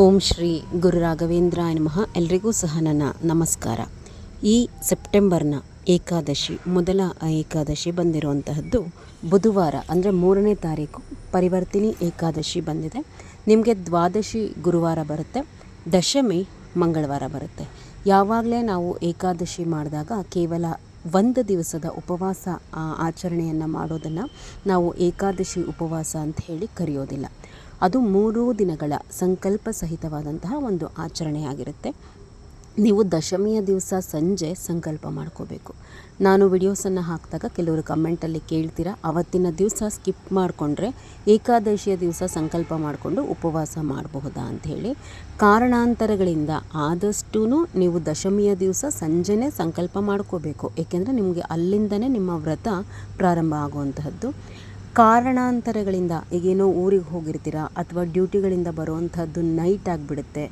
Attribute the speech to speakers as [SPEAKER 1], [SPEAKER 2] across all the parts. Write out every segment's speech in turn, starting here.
[SPEAKER 1] ಓಂ ಶ್ರೀ ಗುರು ರಾಘವೇಂದ್ರಾಯ ನಮಃ. ಎಲ್ರಿಗೂ ಸಹ ನನ್ನ ನಮಸ್ಕಾರ. ಈ ಸೆಪ್ಟೆಂಬರ್ನ ಏಕಾದಶಿ, ಮೊದಲ ಏಕಾದಶಿ ಬಂದಿರುವಂತಹದ್ದು ಬುಧವಾರ, ಅಂದರೆ ಮೂರನೇ ತಾರೀಕು ಪರಿವರ್ತಿನಿ ಏಕಾದಶಿ ಬಂದಿದೆ. ನಿಮಗೆ ದ್ವಾದಶಿ ಗುರುವಾರ ಬರುತ್ತೆ, ದಶಮಿ ಮಂಗಳವಾರ ಬರುತ್ತೆ. ಯಾವಾಗಲೇ ನಾವು ಏಕಾದಶಿ ಮಾಡಿದಾಗ ಕೇವಲ ಒಂದು ದಿವಸದ ಉಪವಾಸ ಆಚರಣೆಯನ್ನು ಮಾಡೋದನ್ನು ನಾವು ಏಕಾದಶಿ ಉಪವಾಸ ಅಂತ ಹೇಳಿ ಕರೆಯೋದಿಲ್ಲ. ಅದು ಮೂರೂ ದಿನಗಳ ಸಂಕಲ್ಪ ಸಹಿತವಾದಂತಹ ಒಂದು ಆಚರಣೆಯಾಗಿರುತ್ತೆ. ನೀವು ದಶಮಿಯ ದಿವಸ ಸಂಜೆ ಸಂಕಲ್ಪ ಮಾಡ್ಕೋಬೇಕು. ನಾನು ವಿಡಿಯೋಸನ್ನು ಹಾಕಿದಾಗ ಕೆಲವರು ಕಮೆಂಟಲ್ಲಿ ಕೇಳ್ತೀರಾ, ಅವತ್ತಿನ ದಿವಸ ಸ್ಕಿಪ್ ಮಾಡಿಕೊಂಡ್ರೆ ಏಕಾದಶಿಯ ದಿವಸ ಸಂಕಲ್ಪ ಮಾಡಿಕೊಂಡು ಉಪವಾಸ ಮಾಡಬಹುದಾ ಅಂಥೇಳಿ ಕಾರಣಾಂತರಗಳಿಂದ ಆದಷ್ಟೂ ನೀವು ದಶಮಿಯ ದಿವಸ ಸಂಜೆನೇ ಸಂಕಲ್ಪ ಮಾಡ್ಕೋಬೇಕು. ಏಕೆಂದರೆ ನಿಮಗೆ ಅಲ್ಲಿಂದನೇ ನಿಮ್ಮ ವ್ರತ ಪ್ರಾರಂಭ ಆಗುವಂತಹದ್ದು. ಕಾರಣಾಂತರಗಳಿಂದ ಈಗೇನೋ ಊರಿಗೆ ಹೋಗಿರ್ತೀರ ಅಥವಾ ಡ್ಯೂಟಿಗಳಿಂದ ಬರುವಂಥದ್ದು ನೈಟ್ ಆಗಿಬಿಡುತ್ತೆ.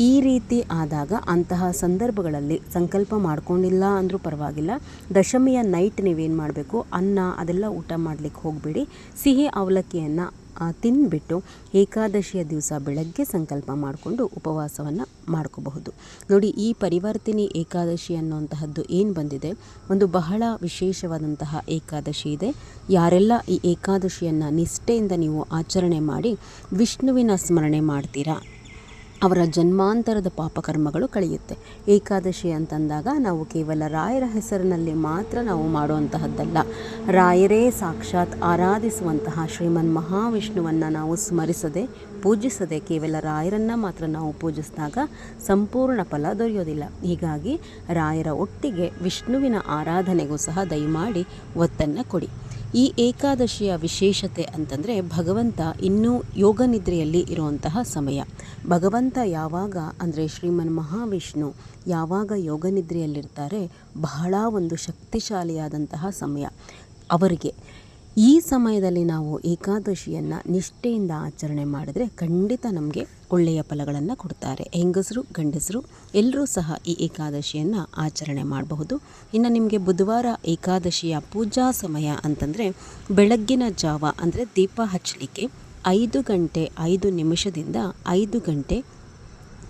[SPEAKER 1] ಈ ರೀತಿ ಆದಾಗ ಅಂತಹ ಸಂದರ್ಭಗಳಲ್ಲಿ ಸಂಕಲ್ಪ ಮಾಡ್ಕೊಂಡಿಲ್ಲ ಅಂದರೂ ಪರವಾಗಿಲ್ಲ. ದಶಮಿಯ ನೈಟ್ ನೀವೇನು ಮಾಡಬೇಕು? ಅನ್ನ ಅದೆಲ್ಲ ಊಟ ಮಾಡಲಿಕ್ಕೆ ಹೋಗಬೇಡಿ. ಸಿಹಿ ಅವಲಕ್ಕಿಯನ್ನು ತಿಂದುಬಿಟ್ಟು ಏಕಾದಶಿಯ ದಿವಸ ಬೆಳಗ್ಗೆ ಸಂಕಲ್ಪ ಮಾಡಿಕೊಂಡು ಉಪವಾಸವನ್ನು ಮಾಡ್ಕೋಬಹುದು. ನೋಡಿ, ಈ ಪರಿವರ್ತಿನಿ ಏಕಾದಶಿ ಅನ್ನುವಂತಹದ್ದು ಏನು ಬಂದಿದೆ? ಒಂದು ಬಹಳ ವಿಶೇಷವಾದಂತಹ ಏಕಾದಶಿ ಇದೆ. ಯಾರೆಲ್ಲ ಈ ಏಕಾದಶಿಯನ್ನು ನಿಷ್ಠೆಯಿಂದ ನೀವು ಆಚರಣೆ ಮಾಡಿ ವಿಷ್ಣುವಿನ ಸ್ಮರಣೆ ಮಾಡ್ತೀರಾ? ಅವರ ಜನ್ಮಾಂತರದ ಪಾಪಕರ್ಮಗಳು ಕಳೆಯುತ್ತೆ. ಏಕಾದಶಿ ಅಂತಂದಾಗ ನಾವು ಕೇವಲ ರಾಯರ ಹೆಸರಿನಲ್ಲಿ ಮಾತ್ರ ನಾವು ಮಾಡುವಂತಹದ್ದಲ್ಲ. ರಾಯರೇ ಸಾಕ್ಷಾತ್ ಆರಾಧಿಸುವಂತಹ ಶ್ರೀಮನ್ ಮಹಾವಿಷ್ಣುವನ್ನು ನಾವು ಸ್ಮರಿಸದೆ, ಪೂಜಿಸದೆ ಕೇವಲ ರಾಯರನ್ನು ಮಾತ್ರ ನಾವು ಪೂಜಿಸಿದಾಗ ಸಂಪೂರ್ಣ ಫಲ ದೊರೆಯೋದಿಲ್ಲ. ಹೀಗಾಗಿ ರಾಯರ ಒಟ್ಟಿಗೆ ವಿಷ್ಣುವಿನ ಆರಾಧನೆಗೂ ಸಹ ದಯಮಾಡಿ ಒತ್ತನ್ನು ಕೊಡಿ. ಈ ಏಕಾದಶಿಯ ವಿಶೇಷತೆ ಅಂತಂದರೆ ಭಗವಂತ ಇನ್ನೂ ಯೋಗ ನಿದ್ರೆಯಲ್ಲಿ ಇರುವಂತಹ ಸಮಯ. ಭಗವಂತ ಯಾವಾಗ ಅಂದರೆ ಶ್ರೀಮನ್ ಮಹಾವಿಷ್ಣು ಯಾವಾಗ ಯೋಗ ನಿದ್ರೆಯಲ್ಲಿರ್ತಾರೆ ಬಹಳ ಒಂದು ಶಕ್ತಿಶಾಲಿಯಾದಂತಹ ಸಮಯ ಅವರಿಗೆ. ಈ ಸಮಯದಲ್ಲಿ ನಾವು ಏಕಾದಶಿಯನ್ನು ನಿಷ್ಠೆಯಿಂದ ಆಚರಣೆ ಮಾಡಿದರೆ ಖಂಡಿತ ನಮಗೆ ಒಳ್ಳೆಯ ಫಲಗಳನ್ನು ಕೊಡ್ತಾರೆ. ಹೆಂಗಸರು, ಗಂಡಸರು ಎಲ್ಲರೂ ಸಹ ಈ ಏಕಾದಶಿಯನ್ನು ಆಚರಣೆ ಮಾಡಬಹುದು. ಇನ್ನು ನಿಮಗೆ ಬುಧವಾರ ಏಕಾದಶಿಯ ಪೂಜಾ ಸಮಯ ಅಂತಂದರೆ ಬೆಳಗ್ಗಿನ ಜಾವ ಅಂದರೆ ದೀಪ ಹಚ್ಚಲಿಕ್ಕೆ ಐದು ಗಂಟೆ ಐದು ನಿಮಿಷದಿಂದ ಐದು ಗಂಟೆ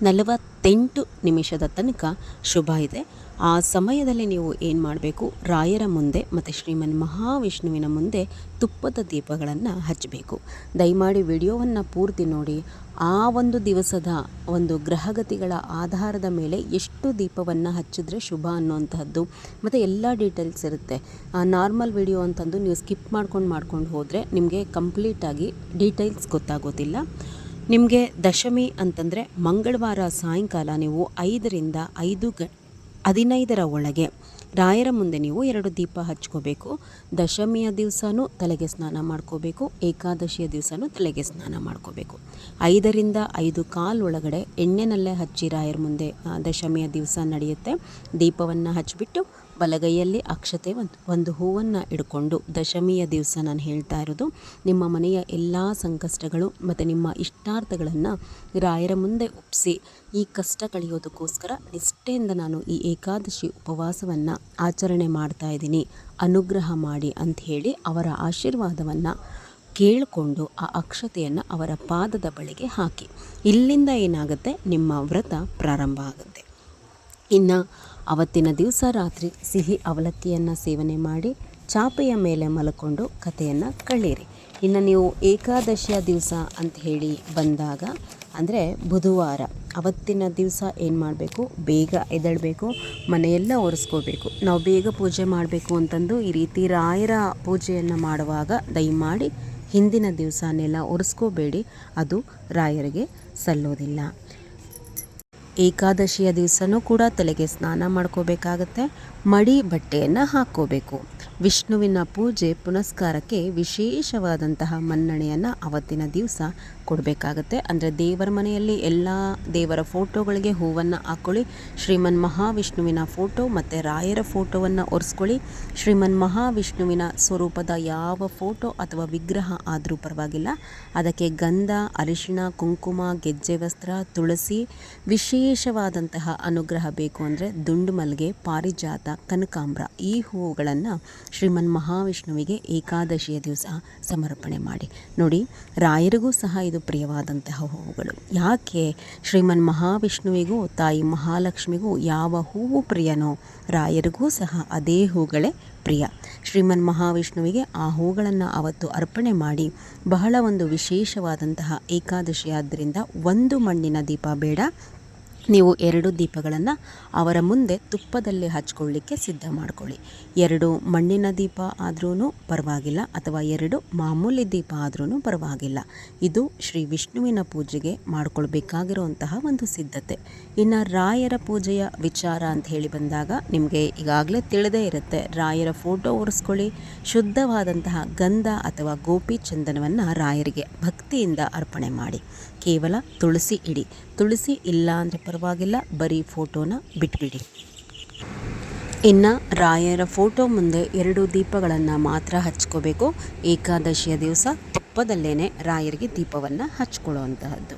[SPEAKER 1] ನಲವತ್ತೆಂಟು ನಿಮಿಷದ ತನಕ ಶುಭ ಇದೆ. ಆ ಸಮಯದಲ್ಲಿ ನೀವು ಏನು ಮಾಡಬೇಕು? ರಾಯರ ಮುಂದೆ ಮತ್ತು ಶ್ರೀಮನ್ ಮಹಾವಿಷ್ಣುವಿನ ಮುಂದೆ ತುಪ್ಪದ ದೀಪಗಳನ್ನು ಹಚ್ಚಬೇಕು ದಯಮಾಡಿ ವಿಡಿಯೋವನ್ನು ಪೂರ್ತಿ ನೋಡಿ. ಆ ಒಂದು ದಿವಸದ ಒಂದು ಗ್ರಹಗತಿಗಳ ಆಧಾರದ ಮೇಲೆ ಎಷ್ಟು ದೀಪವನ್ನು ಹಚ್ಚಿದ್ರೆ ಶುಭ ಅನ್ನುವಂತಹದ್ದು ಮತ್ತು ಎಲ್ಲ ಡೀಟೇಲ್ಸ್ ಇರುತ್ತೆ. ನಾರ್ಮಲ್ ವಿಡಿಯೋ ಅಂತಂದು ನೀವು ಸ್ಕಿಪ್ ಮಾಡ್ಕೊಂಡು ಮಾಡ್ಕೊಂಡು ಹೋದರೆ ನಿಮಗೆ ಕಂಪ್ಲೀಟಾಗಿ ಡೀಟೇಲ್ಸ್ ಗೊತ್ತಾಗೋದಿಲ್ಲ. ನಿಮಗೆ ದಶಮಿ ಅಂತಂದರೆ ಮಂಗಳವಾರ ಸಾಯಂಕಾಲ ನೀವು ಐದರಿಂದ ಐದು ಗ ಹದಿನೈದರ ಒಳಗೆ. ರಾಯರ ಮುಂದೆ ನೀವು ಎರಡು ದೀಪ ಹಚ್ಕೋಬೇಕು. ದಶಮಿಯ ದಿವಸನೂ ತಲೆಗೆ ಸ್ನಾನ ಮಾಡ್ಕೋಬೇಕು. ಏಕಾದಶಿಯ ದಿವಸನೂ ತಲೆಗೆ ಸ್ನಾನ ಮಾಡ್ಕೋಬೇಕು. ಐದರಿಂದ ಐದು ಕಾಲು ಒಳಗಡೆ ಎಣ್ಣೆನಲ್ಲೇ ಹಚ್ಚಿ ರಾಯರ ಮುಂದೆ ದಶಮಿಯ ದಿವಸ ನಡೆಯುತ್ತೆ. ದೀಪವನ್ನು ಹಚ್ಚಿಬಿಟ್ಟು ಬಲಗೈಯಲ್ಲಿ ಅಕ್ಷತೆ ಒಂದು ಒಂದು ಹೂವನ್ನು ಇಡ್ಕೊಂಡು ದಶಮಿಯ ದಿವಸ ನಾನು ಹೇಳ್ತಾ ಇರೋದು, ನಿಮ್ಮ ಮನೆಯ ಎಲ್ಲ ಸಂಕಷ್ಟಗಳು ಮತ್ತು ನಿಮ್ಮ ಇಷ್ಟಾರ್ಥಗಳನ್ನು ರಾಯರ ಮುಂದೆ ಒಪ್ಪಿಸಿ ಈ ಕಷ್ಟ ಕಳೆಯೋದಕ್ಕೋಸ್ಕರ ನಿಷ್ಠೆಯಿಂದ ನಾನು ಈ ಏಕಾದಶಿ ಉಪವಾಸವನ್ನು ಆಚರಣೆ ಮಾಡ್ತಾ ಇದ್ದೀನಿ. ಅನುಗ್ರಹ ಮಾಡಿ ಅಂತ ಹೇಳಿ ಅವರ ಆಶೀರ್ವಾದವನ್ನು ಕೇಳಿಕೊಂಡು ಆ ಅಕ್ಷತೆಯನ್ನು ಅವರ ಪಾದದ ಬಳಿಗೆ ಹಾಕಿ. ಇಲ್ಲಿಂದ ಏನಾಗುತ್ತೆ? ನಿಮ್ಮ ವ್ರತ ಪ್ರಾರಂಭ ಆಗುತ್ತೆ. ಇನ್ನು ಅವತ್ತಿನ ದಿವಸ ರಾತ್ರಿ ಸಿಹಿ ಅವಲಕ್ಕಿಯನ್ನು ಸೇವನೆ ಮಾಡಿ ಚಾಪೆಯ ಮೇಲೆ ಮಲ್ಕೊಂಡು ಕಥೆಯನ್ನು ಕಳೀರಿ ಇನ್ನು ನೀವು ಏಕಾದಶಿಯ ದಿವಸ ಅಂತ ಹೇಳಿ ಬಂದಾಗ, ಅಂದರೆ ಬುಧವಾರ, ಅವತ್ತಿನ ದಿವಸ ಏನು ಮಾಡಬೇಕು? ಬೇಗ ಎದಳಬೇಕು ಮನೆಯೆಲ್ಲ ಒರೆಸ್ಕೋಬೇಕು. ನಾವು ಬೇಗ ಪೂಜೆ ಮಾಡಬೇಕು ಅಂತಂದು ಈ ರೀತಿ ರಾಯರ ಪೂಜೆಯನ್ನು ಮಾಡುವಾಗ ದಯಮಾಡಿ ಹಿಂದಿನ ದಿವಸನೆಲ್ಲ ಒರೆಸ್ಕೋಬೇಡಿ. ಅದು ರಾಯರಿಗೆ ಸಲ್ಲೋದಿಲ್ಲ ಏಕಾದಶಿಯ ದಿವಸನೂ ಕೂಡ ತಲೆಗೆ ಸ್ನಾನ ಮಾಡ್ಕೋಬೇಕಾಗತ್ತೆ. ಮಡಿ ಬಟ್ಟೆಯನ್ನು ಹಾಕ್ಕೋಬೇಕು. ವಿಷ್ಣುವಿನ ಪೂಜೆ ಪುನಸ್ಕಾರಕ್ಕೆ ವಿಶೇಷವಾದಂತಹ ಮನ್ನಣೆಯನ್ನು ಅವತ್ತಿನ ದಿವಸ ಕೊಡಬೇಕಾಗತ್ತೆ. ಅಂದರೆ ದೇವರ ಮನೆಯಲ್ಲಿ ಎಲ್ಲ ದೇವರ ಫೋಟೋಗಳಿಗೆ ಹೂವನ್ನು ಹಾಕ್ಕೊಳ್ಳಿ ಶ್ರೀಮನ್ ಮಹಾವಿಷ್ಣುವಿನ ಫೋಟೋ ಮತ್ತು ರಾಯರ ಫೋಟೋವನ್ನು ಒರೆಸ್ಕೊಳ್ಳಿ. ಶ್ರೀಮನ್ ಮಹಾವಿಷ್ಣುವಿನ ಸ್ವರೂಪದ ಯಾವ ಫೋಟೋ ಅಥವಾ ವಿಗ್ರಹ ಆದರೂ ಪರವಾಗಿಲ್ಲ. ಅದಕ್ಕೆ ಗಂಧ, ಅರಿಶಿಣ, ಕುಂಕುಮ, ಗೆಜ್ಜೆ ವಸ್ತ್ರ, ತುಳಸಿ ವಿಶೇಷವಾದಂತಹ ಅನುಗ್ರಹ ಬೇಕು ಅಂದರೆ ದುಂಡು ಮಲ್ಲಿಗೆ ಪಾರಿಜಾತ ಕನಕಾಂಬ್ರ. ಈ ಹೂವುಗಳನ್ನು ಶ್ರೀಮನ್ ಮಹಾವಿಷ್ಣುವಿಗೆ ಏಕಾದಶಿಯ ದಿವಸ ಸಮರ್ಪಣೆ ಮಾಡಿ. ನೋಡಿ, ರಾಯರಿಗೂ ಸಹ ಇದು ಪ್ರಿಯವಾದಂತಹ ಹೂವುಗಳು. ಯಾಕೆ ಶ್ರೀಮನ್ ಮಹಾವಿಷ್ಣುವಿಗೂ, ತಾಯಿ ಮಹಾಲಕ್ಷ್ಮಿಗೂ ಯಾವ ಹೂವು ಪ್ರಿಯನೋ ರಾಯರಿಗೂ ಸಹ ಅದೇ ಹೂಗಳೇ ಪ್ರಿಯ. ಶ್ರೀಮನ್ ಮಹಾವಿಷ್ಣುವಿಗೆ ಆ ಹೂಗಳನ್ನು ಅವತ್ತು ಅರ್ಪಣೆ ಮಾಡಿ ಬಹಳ ಒಂದು ವಿಶೇಷವಾದಂತಹ ಏಕಾದಶಿಯಾದ್ದರಿಂದ ಒಂದು ಮಣ್ಣಿನ ದೀಪ ಬೇಡ ನೀವು ಎರಡು ದೀಪಗಳನ್ನು ಅವರ ಮುಂದೆ ತುಪ್ಪದಲ್ಲಿ ಹಚ್ಕೊಳ್ಳಿಕ್ಕೆ ಸಿದ್ಧ ಮಾಡ್ಕೊಳ್ಳಿ. ಎರಡು ಮಣ್ಣಿನ ದೀಪ ಆದ್ರೂ ಪರವಾಗಿಲ್ಲ ಅಥವಾ ಎರಡು ಮಾಮೂಲಿ ದೀಪ ಆದ್ರೂ ಪರವಾಗಿಲ್ಲ. ಇದು ಶ್ರೀ ವಿಷ್ಣುವಿನ ಪೂಜೆಗೆ ಮಾಡಿಕೊಳ್ಬೇಕಾಗಿರುವಂತಹ ಒಂದು ಸಿದ್ಧತೆ. ಇನ್ನು ರಾಯರ ಪೂಜೆಯ ವಿಚಾರ ಅಂತ ಹೇಳಿ ಬಂದಾಗ ನಿಮಗೆ ಈಗಾಗಲೇ ತಿಳಿದೇ ಇರುತ್ತೆ. ರಾಯರ ಫೋಟೋ ಒರೆಸ್ಕೊಳ್ಳಿ ಶುದ್ಧವಾದಂತಹ ಗಂಧ ಅಥವಾ ಗೋಪಿ ಚಂದನವನ್ನು ರಾಯರಿಗೆ ಭಕ್ತಿಯಿಂದ ಅರ್ಪಣೆ ಮಾಡಿ. ಕೇವಲ ತುಳಸಿ ಇಡಿ. ತುಳಸಿ ಇಲ್ಲ ಅಂದರೆ ಪರವಾಗಿಲ್ಲ ಬರೀ ಫೋಟೋನ ಬಿಟ್ಬಿಡಿ. ಇನ್ನು ರಾಯರ ಫೋಟೋ ಮುಂದೆ ಎರಡು ದೀಪಗಳನ್ನು ಮಾತ್ರ ಹಚ್ಕೋಬೇಕು. ಏಕಾದಶಿಯ ದಿವಸ ತುಪ್ಪದಲ್ಲೇ ರಾಯರಿಗೆ ದೀಪವನ್ನು ಹಚ್ಕೊಳ್ಳುವಂತಹದ್ದು.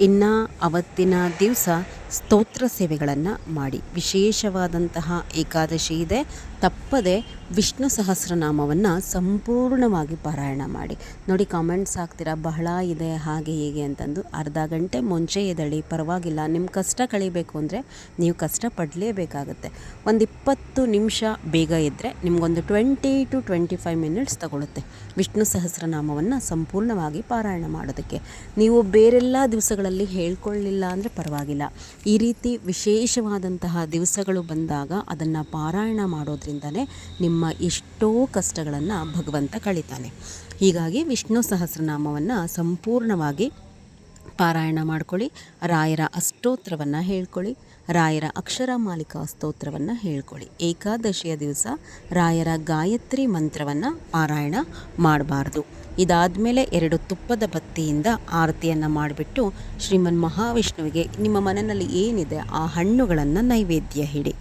[SPEAKER 1] ಇನ್ನು ಅವತ್ತಿನ ದಿವಸ ಸ್ತೋತ್ರ ಸೇವೆಗಳನ್ನು ಮಾಡಿ. ವಿಶೇಷವಾದಂತಹ ಏಕಾದಶಿ ಇದೆ. ತಪ್ಪದೆ ವಿಷ್ಣು ಸಹಸ್ರನಾಮವನ್ನು ಸಂಪೂರ್ಣವಾಗಿ ಪಾರಾಯಣ ಮಾಡಿ. ನೋಡಿ ಕಾಮೆಂಟ್ಸ್ ಹಾಕ್ತೀರಾ? ಬಹಳ ಇದೆ, ಹಾಗೆ, ಹೀಗೆ ಅಂತಂದು. ಅರ್ಧ ಗಂಟೆ ಮುಂಚೆ ಎದಳಿ ಪರವಾಗಿಲ್ಲ. ನಿಮ್ಮ ಕಷ್ಟ ಕಳಿಬೇಕು ಅಂದರೆ ನೀವು ಕಷ್ಟ ಪಡಲೇಬೇಕಾಗುತ್ತೆ ಒಂದು ಇಪ್ಪತ್ತು ನಿಮಿಷ ಬೇಗ ಇದ್ದರೆ ನಿಮಗೊಂದು twenty to twenty five minutes ತಗೊಳುತ್ತೆ ವಿಷ್ಣು ಸಹಸ್ರನಾಮವನ್ನು ಸಂಪೂರ್ಣವಾಗಿ ಪಾರಾಯಣ ಮಾಡೋದಕ್ಕೆ. ನೀವು ಬೇರೆಲ್ಲ ದಿವಸಗಳಲ್ಲಿ ಹೇಳ್ಕೊಳ್ಳಿಲ್ಲ ಅಂದರೆ ಪರವಾಗಿಲ್ಲ. ಈ ರೀತಿ ವಿಶೇಷವಾದಂತಹ ದಿವಸಗಳು ಬಂದಾಗ ಅದನ್ನು ಪಾರಾಯಣ ಮಾಡೋದ್ರಿಂದನೇ ನಿಮ್ಮ ಎಷ್ಟೋ ಕಷ್ಟಗಳನ್ನು ಭಗವಂತ ಕಳಿತಾನೆ. ಹೀಗಾಗಿ ವಿಷ್ಣು ಸಹಸ್ರನಾಮವನ್ನು ಸಂಪೂರ್ಣವಾಗಿ ಪಾರಾಯಣ ಮಾಡ್ಕೊಳ್ಳಿ, ರಾಯರ ಅಷ್ಟೋತ್ರವನ್ನು ಹೇಳ್ಕೊಳ್ಳಿ, ರಾಯರ ಅಕ್ಷರ ಮಾಲಿಕಾ ಸ್ತೋತ್ರವನ್ನು ಹೇಳ್ಕೊಳ್ಳಿ. ಏಕಾದಶಿಯ ದಿವಸ ರಾಯರ ಗಾಯತ್ರಿ ಮಂತ್ರವನ್ನು ಪಾರಾಯಣ ಮಾಡಬಾರ್ದು. ಇದಾದಮೇಲೆ ಎರಡು ತುಪ್ಪದ ಬತ್ತಿಯಿಂದ ಆರತಿಯನ್ನು ಮಾಡಿಬಿಟ್ಟು ಶ್ರೀಮನ್ ಮಹಾವಿಷ್ಣುವಿಗೆ ನಿಮ್ಮ ಮನೆಯಲ್ಲಿ ಏನಿದೆ ಆ ಹಣ್ಣುಗಳನ್ನು ನೈವೇದ್ಯ ಹಿಡಿ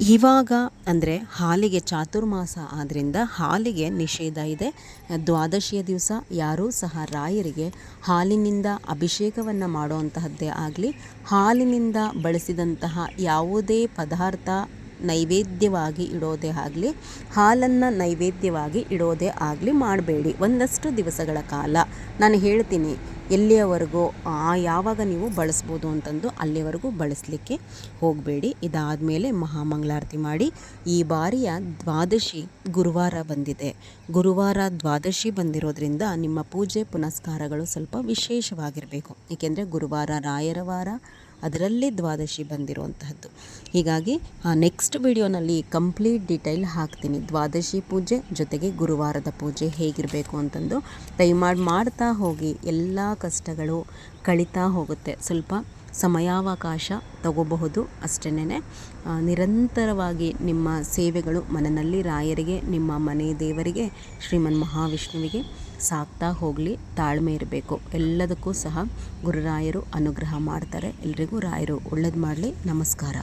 [SPEAKER 1] ಇವಾಗ ಅಂದರೆ ಹಾಲಿಗೆ ಚಾತುರ್ಮಾಸ ಆದ್ದರಿಂದ ಹಾಲಿಗೆ ನಿಷೇಧ ಇದೆ. ದ್ವಾದಶಿಯ ದಿವಸ ಯಾರೂ ಸಹ ರಾಯರಿಗೆ ಹಾಲಿನಿಂದ ಅಭಿಷೇಕವನ್ನು ಮಾಡುವಂತಹದ್ದೇ ಆಗಲಿ, ಹಾಲಿನಿಂದ ಬಳಸಿದಂತಹ ಯಾವುದೇ ಪದಾರ್ಥ ನೈವೇದ್ಯವಾಗಿ ಇಡೋದೇ ಆಗಲಿ, ಹಾಲನ್ನು ನೈವೇದ್ಯವಾಗಿ ಇಡೋದೇ ಆಗಲಿ ಮಾಡಬೇಡಿ. ಒಂದಷ್ಟು ದಿವಸಗಳ ಕಾಲ. ನಾನು ಹೇಳ್ತೀನಿ, ಎಲ್ಲಿಯವರೆಗೂ ಯಾವಾಗ ನೀವು ಬಳಸ್ಬೋದು ಅಂತಂದು ಅಲ್ಲಿವರೆಗೂ ಬಳಸಲಿಕ್ಕೆ ಹೋಗಬೇಡಿ. ಇದಾದಮೇಲೆ ಮಹಾಮಂಗಳಾರತಿ ಮಾಡಿ, ಈ ಬಾರಿಯ ದ್ವಾದಶಿ ಗುರುವಾರ ಬಂದಿದೆ. ಗುರುವಾರ ದ್ವಾದಶಿ ಬಂದಿರೋದ್ರಿಂದ ನಿಮ್ಮ ಪೂಜೆ ಪುನಸ್ಕಾರಗಳು ಸ್ವಲ್ಪ ವಿಶೇಷವಾಗಿರಬೇಕು. ಏಕೆಂದರೆ ಗುರುವಾರ ರಾಯರ ವಾರ ಅದರಲ್ಲಿ ದ್ವಾದಶಿ ಬಂದಿರುವಂತಹದ್ದು. ಹೀಗಾಗಿ ನೆಕ್ಸ್ಟ್ ವಿಡಿಯೋನಲ್ಲಿ ಕಂಪ್ಲೀಟ್ ಡೀಟೈಲ್ ಹಾಕ್ತೀನಿ. ದ್ವಾದಶಿ ಪೂಜೆ ಜೊತೆಗೆ ಗುರುವಾರದ ಪೂಜೆ ಹೇಗಿರಬೇಕು ಅಂತಂದು ದಯಮಾಡಿ ಮಾಡ್ತಾ ಹೋಗಿ. ಎಲ್ಲ ಕಷ್ಟಗಳು ಕಳೀತಾ ಹೋಗುತ್ತೆ. ಸ್ವಲ್ಪ ಸಮಯಾವಕಾಶ ತಗೋಬಹುದು ಅಷ್ಟೇನೆ ನಿರಂತರವಾಗಿ ನಿಮ್ಮ ಸೇವೆಗಳು ಮನನಲ್ಲಿ ರಾಯರಿಗೆ, ನಿಮ್ಮ ಮನೆ ದೇವರಿಗೆ, ಶ್ರೀಮನ್ ಮಹಾವಿಷ್ಣುವಿಗೆ ಸಾಕ್ತಾ ಹೋಗಲಿ ತಾಳ್ಮೆ ಇರಬೇಕು. ಎಲ್ಲದಕ್ಕೂ ಸಹ ಗುರುರಾಯರು ಅನುಗ್ರಹ ಮಾಡ್ತಾರೆ. ಎಲ್ರಿಗೂ ರಾಯರು ಒಳ್ಳೇದು ಮಾಡಲಿ. ನಮಸ್ಕಾರ.